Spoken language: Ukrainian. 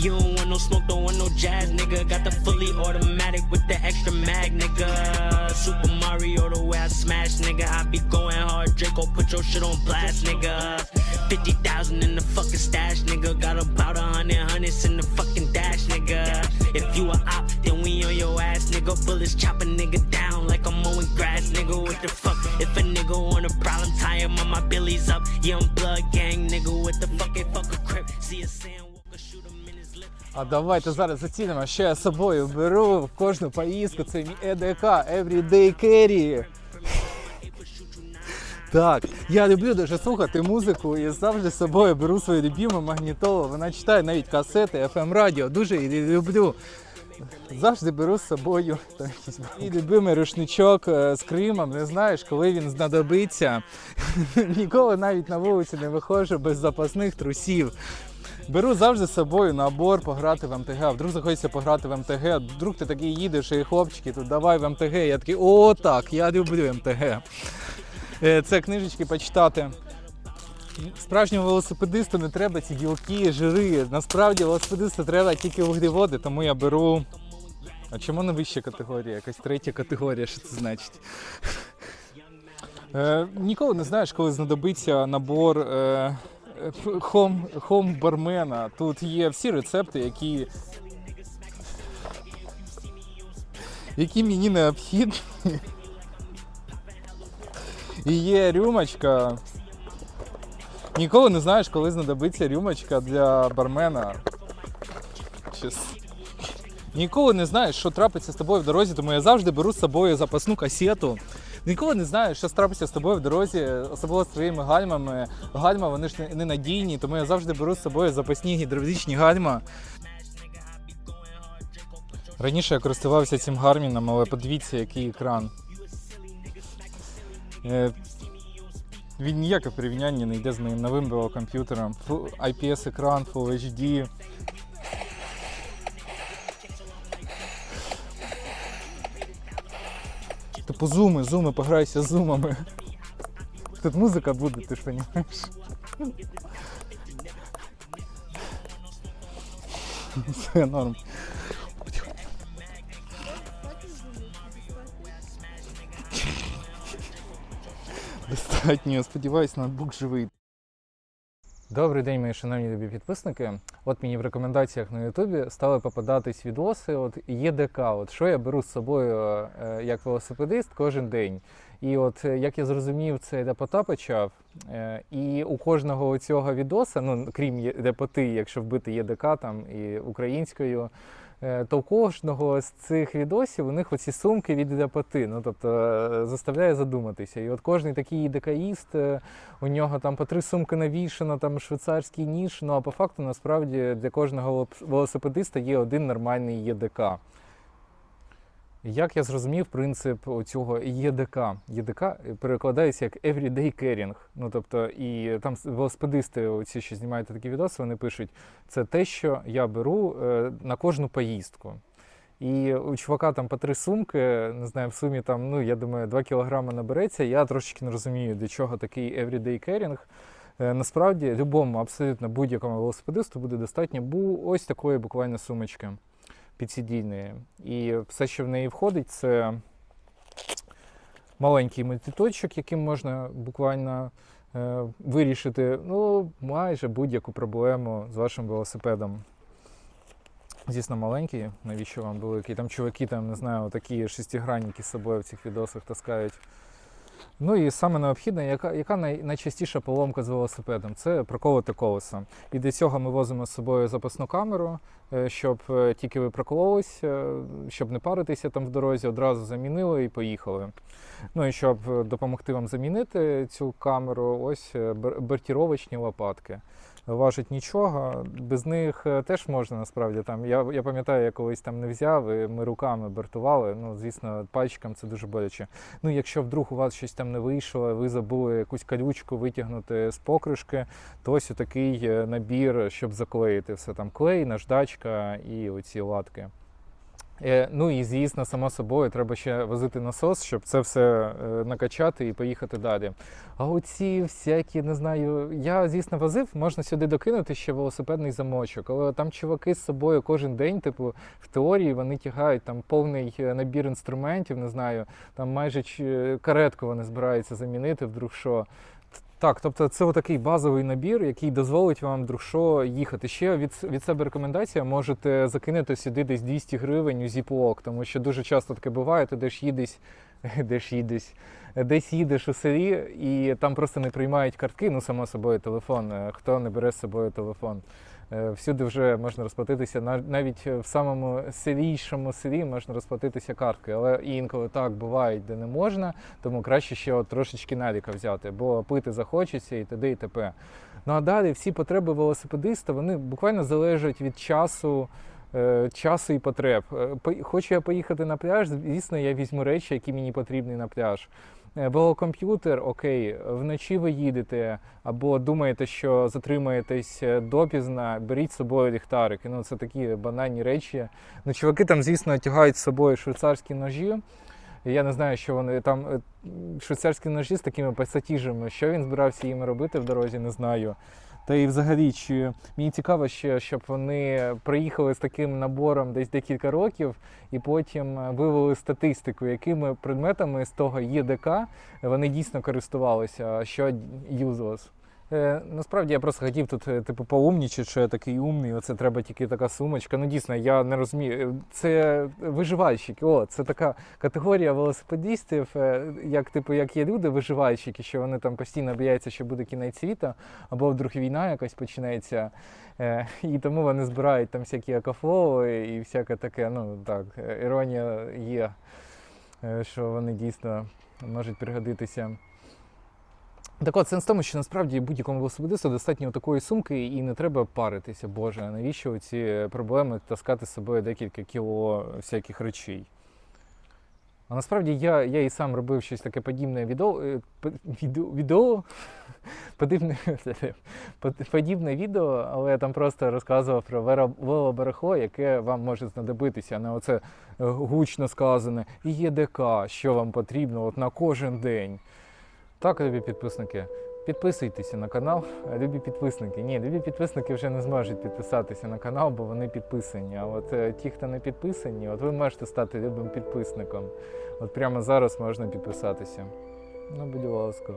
You don't want no smoke, don't want no jazz, nigga. Got the fully automatic with the extra mag, nigga. Super Mario, the way I smash, nigga. I be going hard, Draco, put your shit on blast, nigga. 50,000 in the fucking stash, nigga. Got about a hundred hundreds in the fucking А давайте зараз зацінимо, що я з собою беру в кожну поїздку. Це мій ЕДК Everyday Carry. Так, я люблю дуже слухати музику і завжди з собою беру свою любиму магнітолу. Вона читає навіть касети, FM радіо. Дуже її люблю. Завжди беру з собою там любимий рушничок е, з Кримом. Не знаєш, коли він знадобиться. Ніколи навіть на вулиці не виходжу без запасних трусів. Беру завжди з собою набор пограти в МТГ. Вдруг захочеться пограти в МТГ. Вдруг ти такий їдеш, і хлопчики, тут давай в МТГ. Я такий, о, так, я люблю МТГ. Е, Це книжечки почитати. Справжньому велосипедисту не треба ці білки, жири. Насправді велосипедисту треба тільки вуглеводи, тому я беру. А чому не вища категорія? Якась третя категорія, що це значить? Е, ніколи не знаєш, коли знадобиться набор е, хом, хом бармена. Тут є всі рецепти, які, які мені необхідні. І є рюмочка. Ніколи не знаєш, коли знадобиться рюмочка для бармена. Ніколи не знаєш, що трапиться з тобою в дорозі, тому я завжди беру з собою запасну касету. Ніколи не знаєш, що трапиться з тобою в дорозі, особливо з твоїми гальмами. Гальма вони ж не- ненадійні, тому я завжди беру з собою запасні гідравлічні гальма. Раніше я користувався цим гарміном, але подивіться, який екран. Е, Він ніяке в порівнянні не йде з моїм новим велокомп'ютером. Full IPS екран, Full HD. Типу зуми, зуми, пограйся з зумами. Тут музика буде, ти ж розумієш. Все норм. Достатньо, сподіваюсь, ноутбук живий. Добрий день, мої шановні любі підписники. От мені в рекомендаціях на Ютубі стали попадатись відоси. От ЄДК. От що я беру з собою е, як велосипедист кожен день. І от е, як я зрозумів, це Депота почав. Е, і у кожного цього відоса, ну крім Депоти, якщо вбити ЄДК там і українською, то у кожного з цих відосів у них оці сумки від Депоти. Ну тобто е, заставляє задуматися. І от кожний такий ЄДКїст, е, у нього там по три сумки навішано, там швейцарський ніж. Ну а по факту насправді для кожного велосипедиста є один нормальний ЄДК. Як я зрозумів принцип цього ЄДК? ЄДК перекладається як Everyday Carrying. Ну тобто, і там велосипедисти, оці, що знімають такі відоси, вони пишуть, це те, що я беру е, на кожну поїздку. І у чувака там по три сумки, не знаю, в сумі там, ну я думаю, 2 кілограми набереться. Я трошечки не розумію, для чого такий everyday carrying. Е, Насправді, любому, абсолютно будь-якому велосипедисту буде достатньо бу- ось такої буквально сумочки підсидільної. І все, що в неї входить, це маленький мультиточок, яким можна буквально е, вирішити ну, майже будь-яку проблему з вашим велосипедом. Звісно, маленький, навіщо вам великий? Там чуваки, там, не знаю, такі шестигранники з собою в цих відосах таскають. Ну і саме необхідне, яка, яка най, найчастіша поломка з велосипедом? Це проколоте колесо. І для цього ми возимо з собою запасну камеру, е, щоб е, тільки ви прокололись, щоб не паритися там в дорозі, одразу замінили і поїхали. Ну і щоб е, допомогти вам замінити цю камеру, ось бертіровочні лопатки. Важить нічого, без них теж можна насправді там. Я, я пам'ятаю, я колись там не взяв, і ми руками бертували. Ну, звісно, пальчикам це дуже боляче. Ну, якщо вдруг у вас щось там не вийшло, ви забули якусь калючку витягнути з покришки, то ось такий набір, щоб заклеїти все там клей, наждачка і оці латки. Е, Ну і звісно, само собою, треба ще возити насос, щоб це все е, накачати і поїхати далі. А оці всякі, не знаю, я, звісно, возив, можна сюди докинути ще велосипедний замочок, але там чуваки з собою кожен день, типу, в теорії вони тягають там повний е, набір інструментів, не знаю, там майже каретку вони збираються замінити, вдруг що. Так, тобто це отакий базовий набір, який дозволить вам друг їхати. Ще від, від себе рекомендація, можете закинути сюди десь 200 гривень у зіплок, тому що дуже часто таке буває, ти десь їдеш, десь їдеш, десь їдеш у селі, і там просто не приймають картки, ну само собою телефон. е, Хто не бере з собою телефон? Е, Всюди вже можна розплатитися, нав- навіть в самому селійшому селі можна розплатитися карткою, але інколи так буває, де не можна, тому краще ще от трошечки наліка взяти, бо пити захочеться і т.д. і т.п. Ну а далі всі потреби велосипедиста вони буквально залежать від часу. Е, Часу і потреб. Е, Хочу я поїхати на пляж, звісно, я візьму речі, які мені потрібні на пляж. Е, Велокомп'ютер, окей, вночі ви їдете або думаєте, що затримаєтесь допізна, беріть з собою ліхтарики. Ну, це такі банальні речі. Ну, чуваки там, звісно, тягають з собою швейцарські ножі. Я не знаю, що вони там е, швейцарські ножі з такими пасатіжами. Що він збирався їм робити в дорозі, не знаю. Та і взагалі, чи мені цікаво ще, щоб вони приїхали з таким набором десь декілька років і потім е, вивели статистику, якими предметами з того ЄДК вони дійсно користувалися, що useless. Е, насправді я просто хотів тут, е, типу, поумнічати, що я такий умний, оце треба тільки така сумочка. Ну дійсно, я не розумію. Е, Це виживальщики. О, це така категорія велосипедистів, як типу, як є люди, виживальщики, що вони там постійно бояться, що буде кінець світу, або вдруг війна якась почнеться. Е, І тому вони збирають там всякі екофлови і всяке таке. Ну так, іронія є, що вони дійсно можуть пригодитися. Так от, сенс в тому, що насправді будь-якому велосипедисту достатньо такої сумки і не треба паритися, Боже, навіщо ці проблеми таскати з собою декілька кіло всяких речей. А насправді я, я і сам робив щось таке подібне відео, відео, подібне, подібне відео, але я там просто розказував про вело- велобарахло, яке вам може знадобитися. На оце е, гучно сказане ЄДК, що вам потрібно от на кожен день. Так, любі підписники, підписуйтеся на канал. Любі підписники. Ні, любі підписники вже не зможуть підписатися на канал, бо вони підписані. А от е, ті, хто не підписані, от ви можете стати любим підписником. От прямо зараз можна підписатися. Ну, будь ласка.